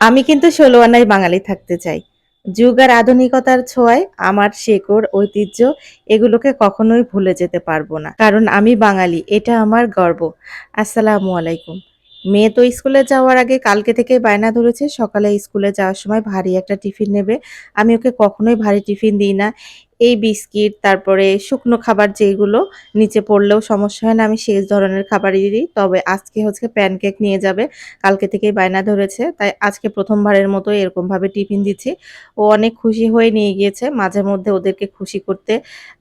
আমি কিন্তু ষোলো আনায় বাঙালি থাকতে চাই। যুগ আর আধুনিকতার ছোঁয়ায় আমার শেকড়, ঐতিহ্য এগুলোকে কখনোই ভুলে যেতে পারব না। কারণ আমি বাঙালি, এটা আমার গর্ব। আসসালামু আলাইকুম। মেয়ে তো স্কুলে যাওয়ার আগে কালকে থেকেই বায়না ধরেছে, সকালে স্কুলে যাওয়ার সময় ভারী একটা টিফিন নেবে। আমি ওকে কখনোই ভারী টিফিন দিই না। এই বিস্কিট, তারপরে শুকনো খাবার যেগুলো নিচে পড়লেও সমস্যা হয় না, আমি সেই ধরনের খাবারই দিই। তবে আজকে হচ্ছে প্যানকেক নিয়ে যাবে। কালকে থেকেই বায়না ধরেছে। তাই আজকে প্রথমবারের মতো এরকমভাবে টিফিন দিচ্ছি। ও অনেক খুশি হয়ে নিয়ে গিয়েছে। মাঝে মধ্যে ওদেরকে খুশি করতে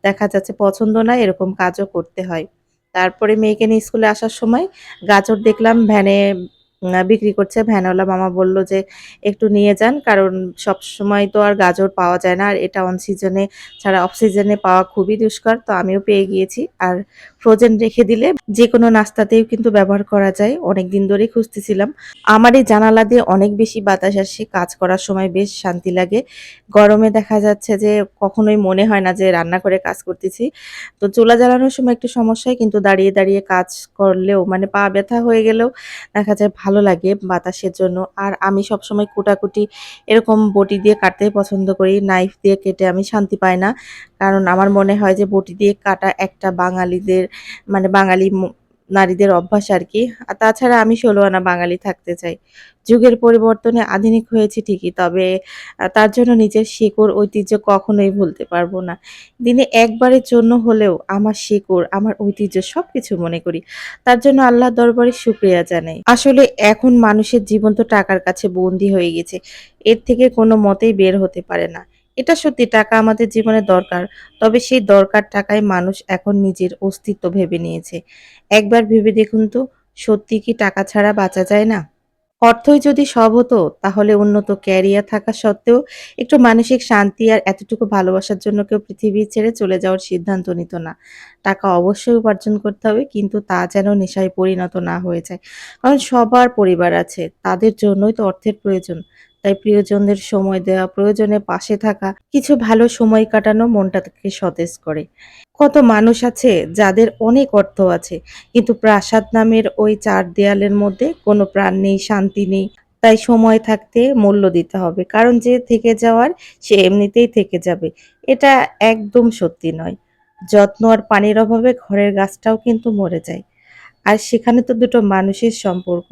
দেখা যাচ্ছে পছন্দ না, এরকম কাজও করতে হয়। তারপরে মেয়েকে নিয়ে স্কুলে আসার সময় গাজর দেখলাম ভ্যানে বিক্রি করছে। ভ্যানওয়ালা মামা বলল যে, "একটু নিয়ে যান।" কারণ সবসময় তো আর গাজর পাওয়া যায় না। আর এটা অন সিজনে ছাড়া অফ সিজনে পাওয়া খুবই দুষ্কর। তো আমিও পেয়ে গিয়েছি। আর ফ্রোজেন রেখে দিলে যেকোনো নাস্তাতেও কিন্তু ব্যবহার করা যায়। অনেকদিন ধরেই খুঁজতেছিলাম। আমার এই জানালা দিয়ে অনেক বেশি বাতাস আসে। কাজ করার সময় বেশ শান্তি লাগে। গরমে দেখা যাচ্ছে যে কখনোই মনে হয় না যে রান্না করে কাজ করতেছি। তো চুলা জ্বালানোর সময় একটু সমস্যা হয় কিন্তু দাঁড়িয়ে, দাঁড়িয়ে কাজ করলেও মানে পা ব্যথা হয়ে গেলেও দেখা যায় ভালো লাগে বাতাসের জন্য। আর আমি সবসময় কুটাকুটি এরকম বটি দিয়ে কাটতে পছন্দ করি। নাইফ দিয়ে কেটে আমি শান্তি পাই না। কারণ আমার মনে হয় যে বটি দিয়ে কাটা একটা বাঙালিদের মানে বাঙালি নারীদের অভ্যাস আরকি। আর তাছাড়া আমি ষোলো আনা বাঙালি থাকতে চাই। যুগের পরিবর্তনে আধুনিক হয়েছি ঠিকই, তবে তার জন্য নিজের শেকড় ঐতিহ্য কখনোই ভুলতে পারব না। দিনে একবারের জন্য হলেও আমার শেকড়, আমার ঐতিহ্য সব কিছু মনে করি। তার জন্য আল্লাহর দরবারে শুকরিয়া জানাই। আসলে এখন মানুষের জীবন তো টাকার কাছে বন্দি হয়ে গেছে। এর থেকে কোনো মতেই বের হতে পারে না। এটা সত্যি টাকা আমাদের জীবনে দরকার। তবে সেই দরকার টাকায় মানুষ এখন নিজের অস্তিত্ব ভেবে নিয়েছে। একবার ভেবে দেখুন তো, সত্যি কি টাকা ছাড়া বাঁচা যায় না? অর্থই যদি সব হতো তাহলে উন্নত ক্যারিয়ার থাকা সত্ত্বেও একটু মানসিক শান্তি আর এতটুকু ভালোবাসার জন্য কেউ পৃথিবী ছেড়ে চলে যাওয়ার সিদ্ধান্ত নিত না। টাকা অবশ্যই উপার্জন করতে হবে কিন্তু তা যেন নেশায় পরিণত না হয়ে যায়। কারণ সবার পরিবার আছে, তাদের জন্যই তো অর্থের প্রয়োজন। তাই প্রিয়জনদের সময় দেওয়া, প্রয়োজনে পাশে থাকা, কিছু ভালো সময় কাটানো মনটাকে সতেজ করে। কত মানুষ আছে যাদের অনেক অর্থ আছে কিন্তু প্রাসাদ নামের ওই চার দেয়ালের মধ্যে কোনো প্রাণ নেই, শান্তি নেই। তাই সময় থাকতে মূল্য দিতে হবে। কারণ যে থেকে যাওয়ার সে এমনিতেই থেকে যাবে। এটা একদম সত্যি নয়। যত্ন আর পানির অভাবে ঘরের গাছটাও কিন্তু মরে যায়। আর সেখানে তো দুটো মানুষের সম্পর্ক।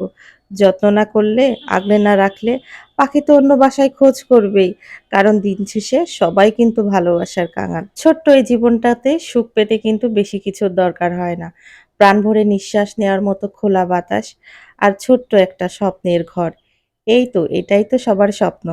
যত্ন না করলে, আগলে না রাখলে পাখি তো অন্য বাসায় খোঁজ করবেই। কারণ দিন শেষে সবাই কিন্তু ভালোবাসার কাঙাল। ছোট্ট এই জীবনটাতে সুখ পেতে কিন্তু বেশি কিছুর দরকার হয় না। প্রাণ ভরে নিঃশ্বাস নেওয়ার মতো খোলা বাতাস আর ছোট্ট একটা স্বপ্নের ঘর। এই তো এটাই তো সবার স্বপ্ন।